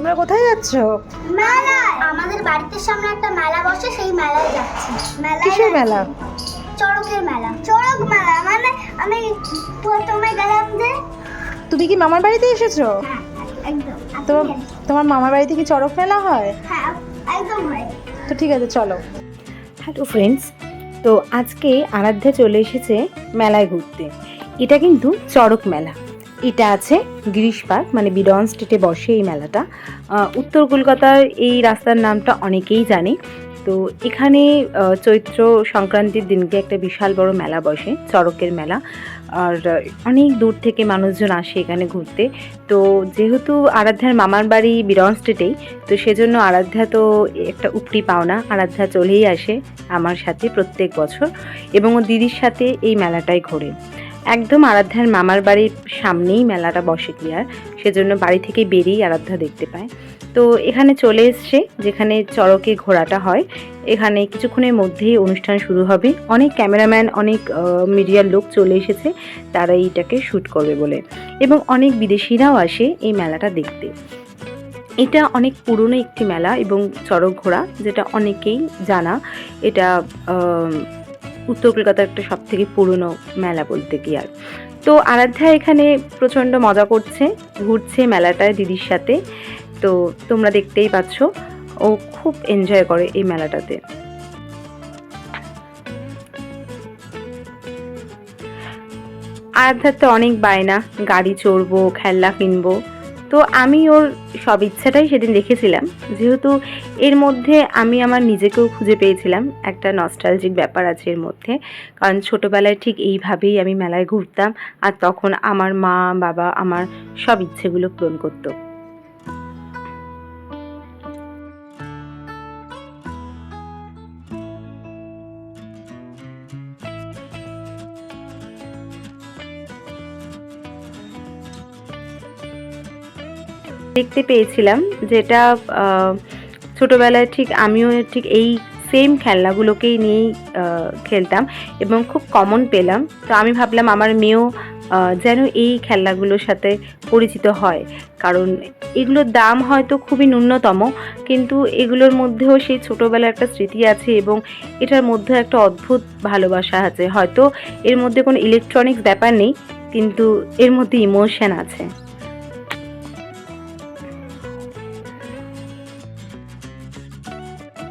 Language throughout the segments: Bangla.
তোমরা কোথায় যাচ্ছ? মেলায়। আমাদের বাড়িতে সামনে একটা মেলা বসে সেই মেলায় যাচ্ছি। মেলায় কিসের মেলা? চড়কের মেলা। চড়ক মেলা মানে আমি প্রথমে গেলাম যে তুমি কি মামার বাড়িতে এসেছ? হ্যাঁ একদম। তো তোমার মামার বাড়িতে কি চড়ক মেলা হয়? হ্যাঁ একদম হয়। তো ঠিক আছে চলো। হ্যালো ফ্রেন্ডস তো আজকে আরাধ্যা চলে এসেছে মেলায় ঘুরতে। এটা কিন্তু চড়ক মেলা। এটা আছে, গিরিশ পার্ক মানে বিডন স্ট্রিটে বসে এই মেলাটা। উত্তর কলকাতার এই রাস্তার নামটা অনেকেই জানে। তো এখানে চৈত্র সংক্রান্তির দিনকে একটা বিশাল বড় মেলা বসে, চড়কের মেলা। আর, অনেক দূর থেকে মানুষজন আসে এখানে ঘুরতে। তো যেহেতু আরাধ্যার মামার বাড়ি বিরন স্টেটেই, তো সেজন্য আরাধ্যা তো একটা উপরি পাওনা। আরাধ্যা চলেই আসে আমার সাথে প্রত্যেক বছর এবং ও দিদির সাথে এই মেলাটাই ঘোরে। একদম আরাধ্যার মামার বাড়ির সামনেই মেলাটা বসে ক্লিয়ার সেজন্য বাড়ি থেকে বেরিয়েই আরাধ্যা দেখতে পায়। তো এখানে চলে এসছে, যেখানে চড়কে ঘোরাটা হয়। এখানে কিছুক্ষণের মধ্যেই অনুষ্ঠান শুরু হবে। অনেক ক্যামেরাম্যান, অনেক মিডিয়ার লোক চলে এসেছে। তারা এইটাকে শ্যুট করবে বলে। এবং অনেক বিদেশিরাও আসে এই মেলাটা দেখতে। এটা অনেক পুরনো একটি মেলা এবং চড়ক ঘোড়া যেটা অনেকেই জানা। এটা উত্তর কলকাতার একটা সব থেকে পুরনো মেলা বলতে কি আর। তো আরাধ্যা এখানে প্রচণ্ড মজা করছে, ঘুরছে মেলাটায় দিদির সাথে। তো তোমরা দেখতেই পাচ্ছ, ও খুব এনজয় করে এই মেলাটাতে। আরাধ্যার তো অনেক বায়না, গাড়ি চড়বো, খেলনা কিনবো। তো আমি ওর সব ইচ্ছাটাই সেদিন দেখেছিলাম। যেহেতু এর মধ্যে আমি আমার নিজেকেও খুঁজে পেয়েছিলাম, একটা নস্টালজিক ব্যাপার আছে এর মধ্যে। কারণ ছোটোবেলায় ঠিক এইভাবেই আমি মেলায় ঘুরতাম আর তখন আমার মা, বাবা আমার সব ইচ্ছেগুলো পূরণ করতো। দেখতে পেয়েছিলাম যেটা ছোটোবেলায় ঠিক আমিও ঠিক এই সেম খেলনাগুলোকেই নিয়েই খেলতাম এবং খুব কমন পেলাম। তো আমি ভাবলাম আমার মেয়েও যেন এই খেলনাগুলোর সাথে পরিচিত হয়। কারণ এগুলোর দাম হয়তো খুবই ন্যূনতম, কিন্তু এগুলোর মধ্যেও সেই ছোটোবেলার একটা স্মৃতি আছে এবং এটার মধ্যে একটা অদ্ভুত ভালোবাসা আছে। হয়তো এর মধ্যে কোনো ইলেকট্রনিক্স ব্যাপার নেই, কিন্তু এর মধ্যে ইমোশন আছে।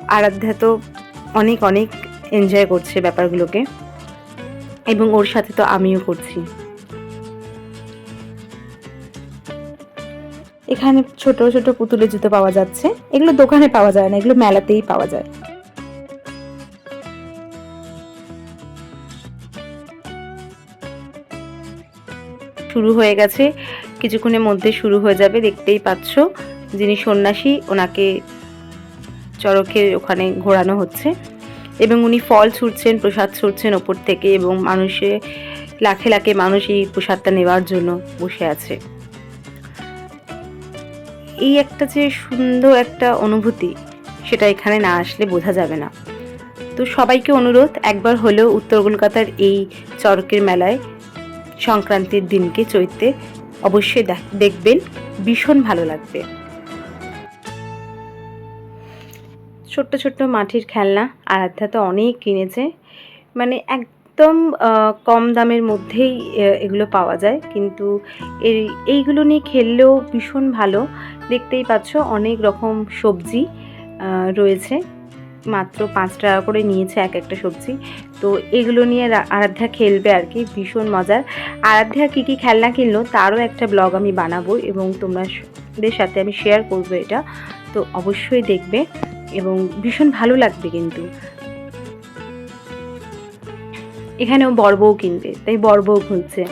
আরাধ্যা তো অনেক অনেক এনজয় করছে ব্যাপারগুলোকে। এবং ওর সাথে তো আমিও করছি। এখানে ছোট ছোট পুতুলের জুতো পাওয়া যাচ্ছে। এগুলো দোকানে পাওয়া যায় না, এগুলো মেলাতেই পাওয়া যায়। শুরু হয়ে গেছে, কিছুক্ষণের মধ্যে শুরু হয়ে যাবে, দেখতেই পাচ্ছ। যিনি সন্ন্যাসী, ওনাকে চড়কের ওখানে ঘোরানো হচ্ছে। এবং উনি ফল ছুটছেন প্রসাদ ছুটছেন ওপর থেকে এবং মানুষে, লাখে লাখে মানুষ এই প্রসাদটা নেওয়ার জন্য বসে আছে। এই একটা যে সুন্দর একটা অনুভূতি, সেটা এখানে না আসলে বোঝা যাবে না। তো সবাইকে অনুরোধ, একবার হলেও উত্তর কলকাতার এই চড়কের মেলায় সংক্রান্তির দিনকে চৈত্রে অবশ্যই দেখ- দেখবেন, ভীষণ ভালো লাগবে। ছোট্ট ছোট্ট মাটির খেলনা আরাধ্যা তো অনেক কিনেছে। মানে একদম কম দামের মধ্যেই এগুলো পাওয়া যায়। কিন্তু এই, এইগুলো নিয়ে খেললেও ভীষণ ভালো। দেখতেই পাচ্ছ, অনেক রকম সবজি রয়েছে। মাত্র পাঁচ টাকা করে নিয়েছে এক একটা সবজি। তো এগুলো নিয়ে আরাধ্যা খেলবে আর কি, ভীষণ মজার। আরাধ্যা কী কী খেলনা কিনলো, তারও একটা ব্লগ আমি বানাবো এবং তোমাদের সাথে আমি শেয়ার করব এটা। তো অবশ্যই দেখবে। এবং ভীষণ ভালো লাগবে কিন্তু। এখানেও বড় বউ কিনবে, তাই বউ খুঁজছে।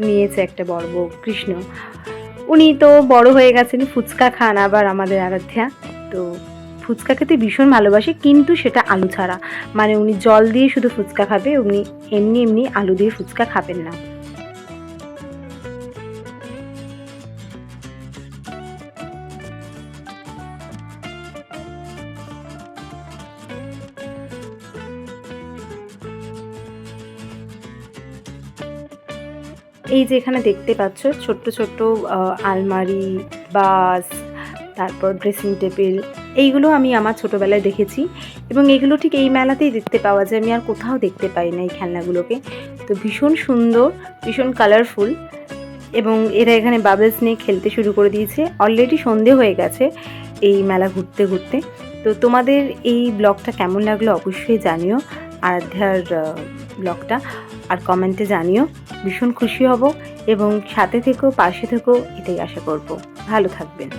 নিয়েছে একটা বড় বউ কৃষ্ণ। উনি তো বড় হয়ে গেছেন, ফুচকা খান আবার আমাদের আরাধ্যা। তো ফুচকা খেতে ভীষণ ভালোবাসে, কিন্তু সেটা আলু ছাড়া। মানে উনি জল দিয়ে শুধু ফুচকা খাবে, উনি এমনি এমনি আলু দিয়ে ফুচকা খাবেন না। এই যে এখানে দেখতে পাচ্ছ, ছোট্ট ছোট্ট আলমারি, বাস, তারপর ড্রেসিং টেবিল এইগুলো আমি আমার ছোটোবেলায় দেখেছি এবং এগুলো ঠিক এই মেলাতেই দেখতে পাওয়া যায়। আমি আর কোথাও দেখতে পাই না এই খেলনাগুলোকে। তো ভীষণ সুন্দর, ভীষণ কালারফুল এবং এরা এখানে বাবলস নিয়ে খেলতে শুরু করে দিয়েছে। অলরেডি সন্ধে হয়ে গেছে এই মেলা ঘুরতে ঘুরতে। তো তোমাদের এই ব্লগটা কেমন লাগল অবশ্যই জানিও। আরাধ্যার ব্লগটা আর কমেন্টে জানিও। ভীষণ খুশি হব এবং সাথে থেকেও পাশে থেকেও এটাই আশা করব। ভালো থাকবেন।